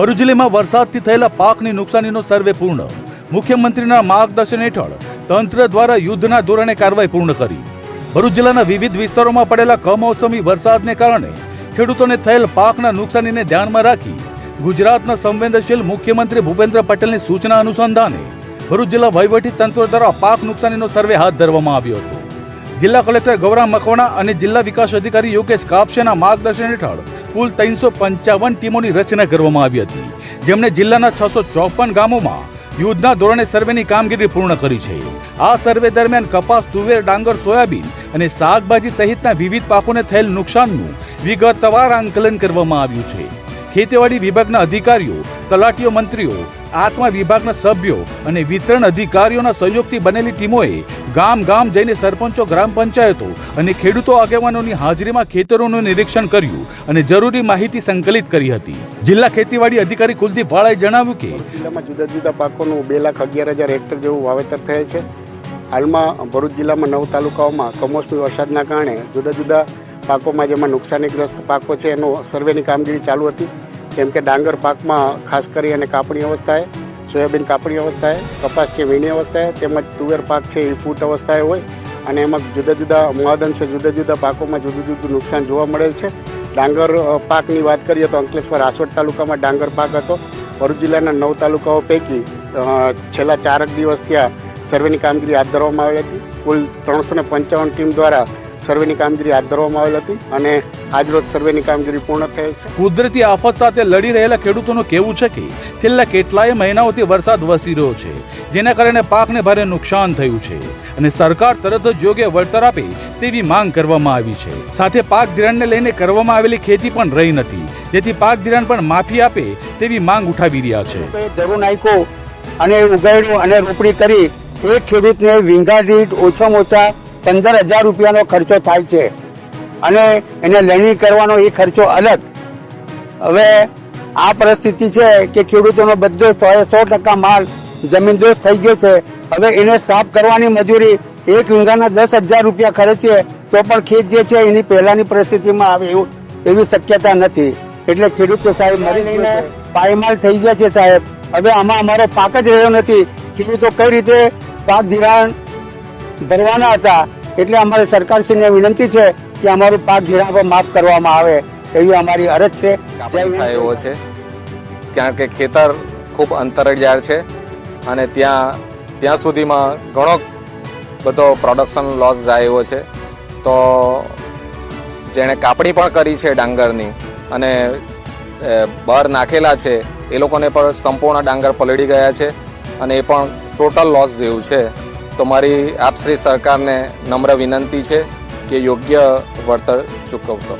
ભરૂચ જિલ્લામાં વરસાદથી થયેલા પાકની નુકસાનીનો સર્વે પૂર્ણ. મુખ્યમંત્રીના માર્ગદર્શન હેઠળ તંત્ર દ્વારા યુદ્ધના ધોરણે કાર્યવાહી પૂર્ણ કરી. ભરૂચ જિલ્લાના વિવિધ વિસ્તારોમાં પડેલા કમોસમી વરસાદને કારણે ખેડૂતોને થયેલ પાકના નુકસાનીને ધ્યાનમાં રાખી ગુજરાતના સંવેદનશીલ મુખ્યમંત્રી ભૂપેન્દ્ર પટેલની સૂચના અનુસંધાને ભરૂચ જિલ્લા વહીવટી તંત્ર દ્વારા પાક નુકસાનીનો સર્વે હાથ ધરવામાં આવ્યો હતો. જિલ્લા કલેક્ટર ગૌરામ મકવાણા અને જિલ્લા વિકાસ અધિકારી યોગેશ કાપશેના માર્ગદર્શન હેઠળ કુલ ત્રણસો પંચાવન ટીમોની રચના કરવામાં આવી હતી. જેમણે જિલ્લાના છસો ચોપન ગામોમાં યુદ્ધના ધોરણે સર્વેની કામગીરી પૂર્ણ કરી છે. આ સર્વે દરમિયાન કપાસ, તુવેર, ડાંગર, સોયાબીન અને શાકભાજી સહિતના વિવિધ પાકોને થયેલ નુકસાનનું વિગતવાર આંકલન કરવામાં આવ્યું છે. ખેતીવાડી વિભાગના અધિકારીઓ, તલાટીઓ મંત્રીઓ, આત્મા વિભાગના સભ્યો અને વિતરણ અધિકારીઓના સહયોગથી બનેલી ટીમોએ ગામ ગામ જઈને સરપંચો, ગ્રામ પંચાયતો અને ખેડૂતો આગેવાનોની હાજરીમાં ખેતરોનું નિરીક્ષણ કર્યું અને જરૂરી માહિતી સંકલિત કરી હતી. જિલ્લા ખેતીવાડી અધિકારી કુલદીપ વાળાએ જણાવ્યું કે, જિલ્લામાં જુદા જુદા પાકોનું બે લાખ અગિયાર હજાર હેક્ટર જેવું વાવેતર થયેલ છે. હાલમાં ભરૂચ જિલ્લામાં નવ તાલુકાઓમાં કમોસમી વરસાદના કારણે જુદા જુદા પાકોમાં જેમાં નુકસાનીગ્રસ્ત પાકો છે, એનો સર્વેની કામગીરી ચાલુ હતી. જેમ કે ડાંગર પાકમાં ખાસ કરી અને કાપણી અવસ્થાએ, સોયાબીન કાપણી અવસ્થાએ, કપાસ છે વીણી અવસ્થાએ, તેમજ તુવેર પાક છે એ ફૂટ અવસ્થાએ હોય. અને એમાં જુદા જુદા મહદઅંશે જુદા જુદા પાકોમાં જુદું જુદું નુકસાન જોવા મળેલ છે. ડાંગર પાકની વાત કરીએ તો અંકલેશ્વર આસવડ તાલુકામાં ડાંગર પાક હતો. ભરૂચ જિલ્લાના નવ તાલુકાઓ પૈકી છેલ્લા ચારક દિવસ ત્યાં સર્વેની કામગીરી હાથ ધરવામાં આવેલી હતી. કુલ ત્રણસો પંચાવન ટીમ દ્વારા સર્વેની કામગીરી હાથ ધરવામાં આવેલ હતી અને આજરોજ સર્વેની કામગીરી પૂર્ણ થયેલ છે. કુદરતી આફત સાથે લડી રહેલા ખેડૂતોનું કહેવું છે કે છેલ્લા કેટલાય મહિનાઓથી વરસાદ વરસી રહ્યો છે જેના કારણે પાકને ભારે નુકસાન થયું છે અને સરકાર તરત જ યોગ્ય વળતર આપે તેવી માંગ કરવામાં આવી છે. સાથે પાક ધિરાણને લઈને કરવામાં આવેલી ખેતી પણ રહી નથી જેથી પાક ધિરાણ પણ માફી આપે તેવી માંગ ઉઠાવી રહ્યા છે. જરૂર નાખ્યું અને ઉગાડ્યું અને રોપણી કરી એ ખેડૂતને વીંઘા દીઠ ઓછામાં ઓછા પંદર હજાર રૂપિયાનો ખર્ચો થાય છે. અને એને લણણી કરવાનો એ ખર્ચો અલગ. હવે આ પરિસ્થિતિ છે કે ખેડૂતોનો બધો સો સો ટકા માલ જમીનદોસ્ત થઈ ગયો છે. હવે એને સ્ટાફ કરવાની મજૂરી એક વીંઘાના દસ હજાર રૂપિયા ખર્ચીએ તો પણ ખેત જે છે એની પહેલાની પરિસ્થિતિમાં આવે એવું, એવી શક્યતા નથી. એટલે ખેડૂતો સાહેબ મરી જઈને પાયમાલ થઈ ગયા છે સાહેબ. હવે આમાં અમારો પાક જ રહ્યો નથી. ખેડૂતો કઈ રીતે પાક ધિરાણ ભરવાના હતા. એટલે અમારે સરકારશ્રીને વિનંતી છે કે અમારું પાક ધિરાણ માફ કરવામાં આવે એવી અમારી અરજ છે. એવો છે. કારણ કે ખેતર ખૂબ અંતરિયાળ છે અને ત્યાં ત્યાં સુધીમાં ઘણો બધો પ્રોડક્શન લોસ જાય એવો છે. તો જેણે કાપણી પણ કરી છે ડાંગરની અને બહાર નાખેલા છે એ લોકોને પણ સંપૂર્ણ ડાંગર પલળી ગયા છે અને એ પણ ટોટલ લોસ જેવું છે. તો મારી આપશ્રી સરકારને નમ્ર વિનંતી છે કે યોગ્ય વળતર ચૂકવશો.